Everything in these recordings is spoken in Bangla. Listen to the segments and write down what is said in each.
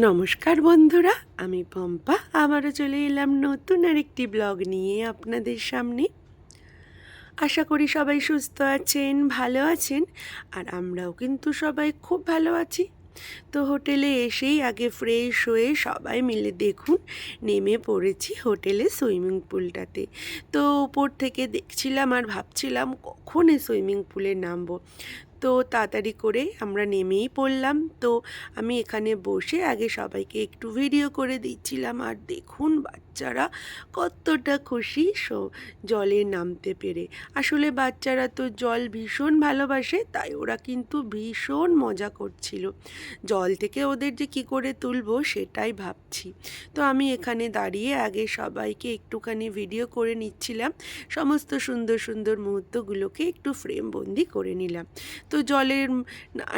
নমস্কার বন্ধুরা, আমি পম্পা। আবারও চলে এলাম নতুন আরেকটি ব্লগ নিয়ে আপনাদের সামনে। আশা করি সবাই সুস্থ আছেন, ভালো আছেন, আর আমরাও কিন্তু সবাই খুব ভালো আছি। তো হোটেলে এসেই আগে ফ্রেশ হয়ে সবাই মিলে দেখুন, নেমে পড়েছি হোটেলে সুইমিং পুলটাতে। তো উপর থেকে দেখছিলাম আর ভাবছিলাম কখন এই সুইমিং পুলে নামবো। তো তাড়াতাড়ি করে আমরা নেমেই পড়লাম। তো আমি এখানে বসে আগে সবাইকে একটু ভিডিও করে দিচ্ছিলাম। আর দেখুন বাচ্চারা কতটা খুশি? সো, জলে নামতে পেরে। আসলে বাচ্চারা তো জল ভীষণ ভালোবাসে, তাই ওরা কিন্তু ভীষণ মজা করছিল। জল থেকে ওদের যে কি করে তুলবো সেটাই ভাবছি। তো আমি এখানে দাঁড়িয়ে আগে সবাইকে একটুখানি ভিডিও করে নিচ্ছিলাম। সমস্ত সুন্দর সুন্দর মুহূর্তগুলোকে একটু ফ্রেম বন্দি করে নিলাম। তো জলের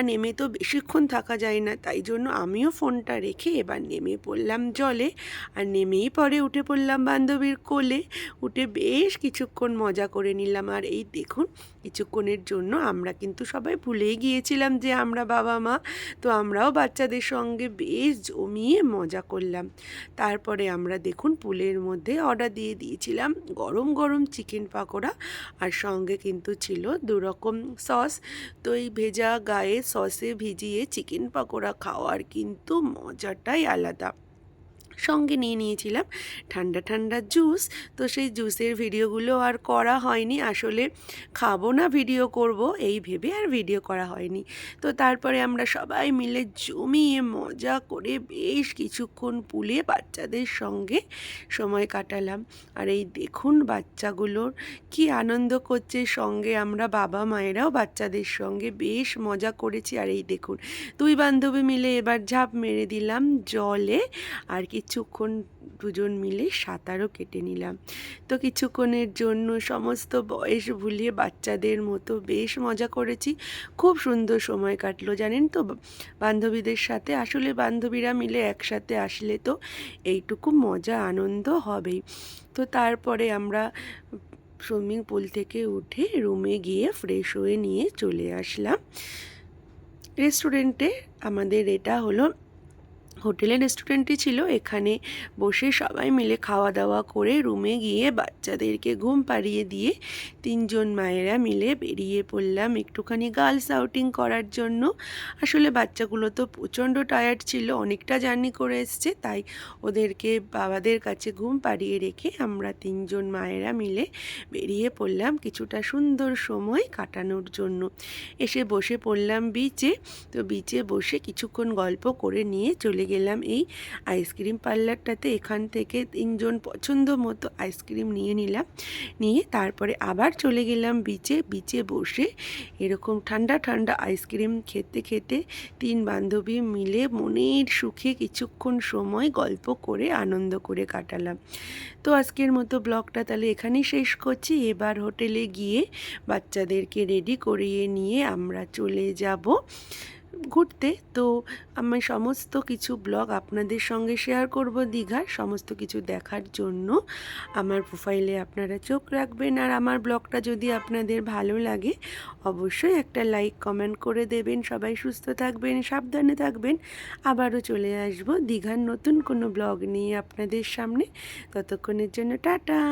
নেমে তো বেশিক্ষণ থাকা যায় না, তাই জন্য আমিও ফোনটা রেখে এবার নেমে পড়লাম জলে। আর নেমেই পরে উঠে পড়লাম বান্ধবীর কোলে। উঠে বেশ কিছুক্ষণ মজা করে নিলাম। আর এই দেখুন, কিছুক্ষণের জন্য আমরা কিন্তু সবাই ভুলেই গিয়েছিলাম যে আমরা বাবা মা। তো আমরাও বাচ্চাদের সঙ্গে বেশ জমিয়ে মজা করলাম। তারপরে আমরা দেখুন, পুলের মধ্যে অর্ডার দিয়ে দিয়েছিলাম গরম গরম চিকেন পাকোড়া। আর সঙ্গে কিন্তু ছিল দু রকম সস। তো এই ভেজা গায়ে সসে ভিজিয়ে চিকেন পাকোড়া খাওয়ার কিন্তু মজাটাই আলাদা। সঙ্গে নিয়ে নিয়েছিলাম। ঠান্ডা ঠান্ডা জুস তো সেই জুসের ভিডিওগুলো আর করা হয়নি। আসলে খাব না ভিডিও করব। এই ভেবে আর ভিডিও করা হয়নি। তো তারপরে আমরা সবাই মিলে জমিয়ে মজা করে বেশ কিছুক্ষণ পুলে বাচ্চাদের সঙ্গে সময় কাটালাম। আর এই দেখুন বাচ্চাগুলোর কি আনন্দ করছে। সঙ্গে আমরা বাবা মায়েরাও বাচ্চাদের সঙ্গে বেশ মজা করেছি। আর এই দেখুন, দুই বান্ধবী মিলে এবার ঝাঁপ মেরে দিলাম জলে। আর কিছুক্ষণ দুজন মিলে সাঁতারও কেটে নিলাম। তো কিছুক্ষণের জন্য সমস্ত বয়স ভুলিয়ে বাচ্চাদের মতো বেশ মজা করেছি। খুব সুন্দর সময় কাটলো, জানেন তো? বান্ধবীদের সাথে, আসলে বান্ধবীরা মিলে একসাথে আসলে তো এইটুকু মজা, আনন্দ হবেই। তো তারপরে আমরা সুইমিং পুল থেকে উঠে রুমে গিয়ে ফ্রেশ হয়ে নিয়ে চলে আসলাম। রেস্টুরেন্টে আমাদের এটা হলো হোটেলের রেস্টুরেন্টই ছিল। এখানে বসে সবাই মিলে খাওয়া দাওয়া করে রুমে গিয়ে বাচ্চাদেরকে ঘুম পাড়িয়ে দিয়ে তিনজন মায়েরা মিলে বেরিয়ে পড়লাম একটুখানি গার্লস আউটিং করার জন্য। আসলে বাচ্চাগুলো তো প্রচণ্ড টায়ার্ড ছিল, অনেকটা জার্নি করে এসছে, তাই ওদেরকে বাবাদের কাছে ঘুম পাড়িয়ে রেখে আমরা তিনজন মায়েরা মিলে বেরিয়ে পড়লাম কিছুটা সুন্দর সময় কাটানোর জন্য। এসে বসে পড়লাম বিচে তো বিচে বসে কিছুক্ষণ গল্প করে নিয়ে চলে গেলাম এই আইসক্রিম পার্লারটাতে। এখান থেকে তিনজন পছন্দ মতো আইসক্রিম নিয়ে নিলাম। নিয়ে তারপরে আবার চলে গেলাম বিচে বিচে বসে এরকম ঠান্ডা ঠান্ডা আইসক্রিম খেতে খেতে তিন বান্ধবী মিলে মনের সুখে কিছুক্ষণ সময় গল্প করে, আনন্দ করে কাটালাম। তো আজকের মতো ব্লগটা তাহলে এখানেই শেষ করছি। এবার হোটেলে গিয়ে বাচ্চাদেরকে রেডি করিয়ে নিয়ে আমরা চলে যাব ঘুরতে, তো আমি সমস্ত কিছু ব্লগ আপনাদের সঙ্গে শেয়ার করব দীঘার সমস্ত কিছু দেখার জন্য আমার প্রোফাইলে আপনারা চোখ রাখবেন। আর আমার ব্লগটা যদি আপনাদের ভালো লাগে, অবশ্যই একটা লাইক কমেন্ট করে দেবেন। সবাই সুস্থ থাকবেন, সাবধানে থাকবেন। আবারও চলে আসব দীঘার নতুন কোনো ব্লগ নিয়ে আপনাদের সামনে। ততক্ষণের জন্য টাটা!